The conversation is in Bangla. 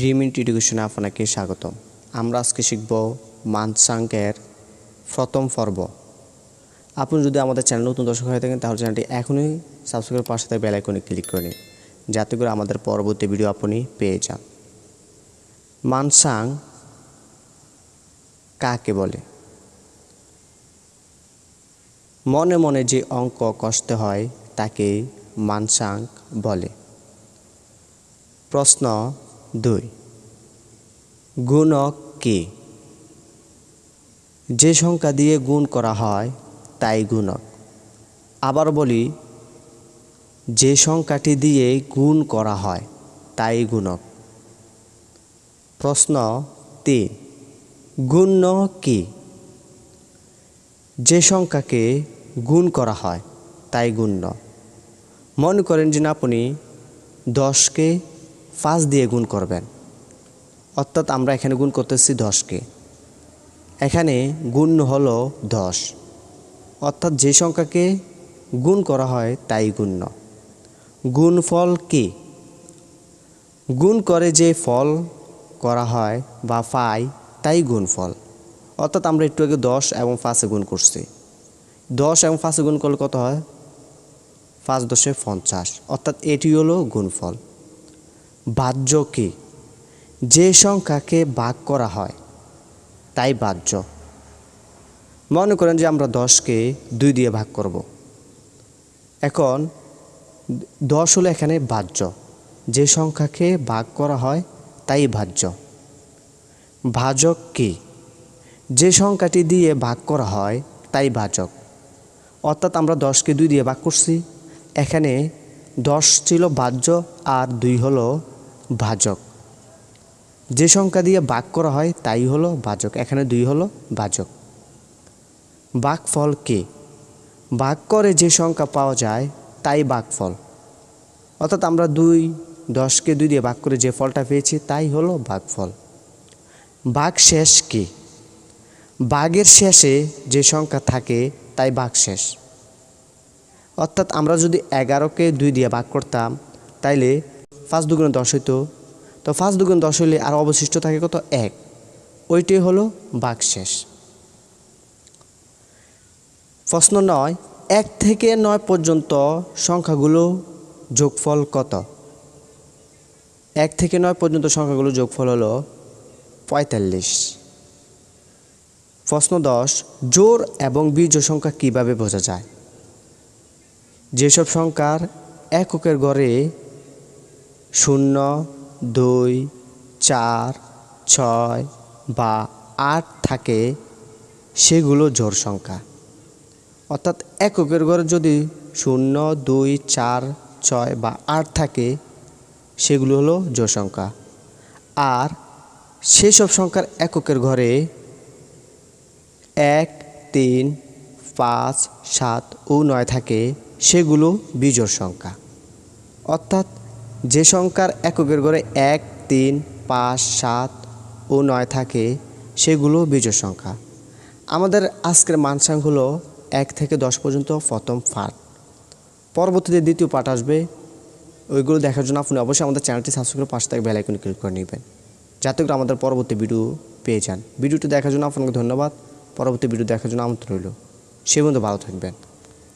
থ্রি এডুকেশনে আপনাকে স্বাগতম। আমরা আজকে শিখব মানসাঙ্কের প্রথম পর্ব। আপনি যদি আমাদের চ্যানেল নতুন দর্শক হয়ে থাকেন, তাহলে চ্যানেলটি এখনই সাবস্ক্রাইব পাশে থাকা বেল আইকনে ক্লিক করে নিন, যাতে করে আমাদের পরবর্তী ভিডিও আপনি পেয়ে যান। মানসাং কাকে বলে? মনে মনে যে অঙ্ক কষ্ট হয়, তাকে মানসাং বলে। প্রশ্ন দুই। গুণক কি? যে সংখ্যা দিয়ে গুণ করা হয়, তাই গুণক। আবার বলি, যে সংখ্যাটি দিয়ে গুণ করা হয়, তাই গুণক। প্রশ্ন তিন, গুণ্য কি? যে সংখ্যাকে গুণ করা হয়, তাই গুণ্য। মনে করেন যে আপনি দশকে পাঁচ দিয়ে গুণ করবেন। অর্থাৎ আমরা এখানে গুণ করতেছি দশকে। এখানে গুণ হলো দশ। অর্থাৎ যে সংখ্যাকে গুণ করা হয় তাই গুণ্য। গুণফল কি? গুণ করে যে ফল করা হয় বা পাই তাই গুণফল অর্থাৎ আমরা একটু আগে দশ এবং পাঁচে গুণ করছি। দশ এবং পাঁচে গুণ করলে কত হয়? পাঁচ দশে পঞ্চাশ। অর্থাৎ এটি হলো গুণফল বাহ্য কি? যে সংখ্যাকে ভাগ করা হয়, তাই বাহ্য। মনে করেন যে আমরা দশকে দুই দিয়ে ভাগ করব। এখন দশ হলো এখানে বাহ্য। যে সংখ্যাকে ভাগ করা হয়, তাই ভাজ্য ভাজক কি? যে সংখ্যাটি দিয়ে ভাগ করা হয়, তাই ভাজক অর্থাৎ আমরা দশকে দুই দিয়ে ভাগ করছি। এখানে দশ ছিল বাহ্য আর দুই হলো ভাজক। যে সংখ্যা দিয়ে ভাগ করা হয়, তাই হলো ভাজক। এখানে দুই হলো ভাজক। ফল কি? ভাগ করে যে সংখ্যা পাওয়া যায়, তাই ফল অর্থাৎ আমরা দুই দশকে দুই দিয়ে ভাগ করে যে ফলটা পেয়েছি, তাই হলো ফল বাঘ শেষ কি? বাঘের শেষে যে সংখ্যা থাকে, তাই বাঘ শেষ। অর্থাৎ আমরা যদি এগারোকে দুই দিয়ে ভাগ করতাম, তাইলে ফার্স্ট দুগুণে দশ হইতো। তো ফার্স্ট দুগুণ দশ হইলে আর অবশিষ্ট থাকে কত? এক। ওইটি হলো বাঘ শেষ প্রশ্ন নয়, এক থেকে নয় পর্যন্ত সংখ্যাগুলো যোগফল কত? এক থেকে নয় পর্যন্ত সংখ্যাগুলো যোগফল হলো পঁয়তাল্লিশ। প্রশ্ন দশ, জোর এবং বীজ সংখ্যা কীভাবে বোঝা যায়? যেসব সংখ্যার এককের গড়ে শূন্য, দুই, চার, ছয় বা আট থাকে সেগুলো জোর সংখ্যা। অর্থাৎ এককের ঘরে যদি শূন্য, দুই, চার, ছয় বা আট থাকে, সেগুলো হলো জোর সংখ্যা। আর সেসব সংখ্যার এককের ঘরে এক, তিন, পাঁচ, সাত ও নয় থাকে, সেগুলো বিজোড় সংখ্যা। অর্থাৎ যে সংখ্যার এককের ঘরে এক, তিন, পাঁচ, সাত ও নয় থাকে, সেগুলো বিজোড় সংখ্যা। আমাদের আজকের মানসাং হলো এক থেকে দশ পর্যন্ত প্রথম পার্ট পরবর্তীতে দ্বিতীয় পার্ট আসবে। ওইগুলো দেখার জন্য আপনি অবশ্যই আমাদের চ্যানেলটি সাবস্ক্রাইব করে পাশে থেকে বেলাইকন ক্লিক করে নেবেন। যাতে করে আমাদের পরবর্তী ভিডিও পেয়ে যান। ভিডিওটি দেখার জন্য আপনাকে ধন্যবাদ। পরবর্তী ভিডিও দেখার জন্য আমন্ত্রণ রইল। সে পর্যন্ত ভালো থাকবেন।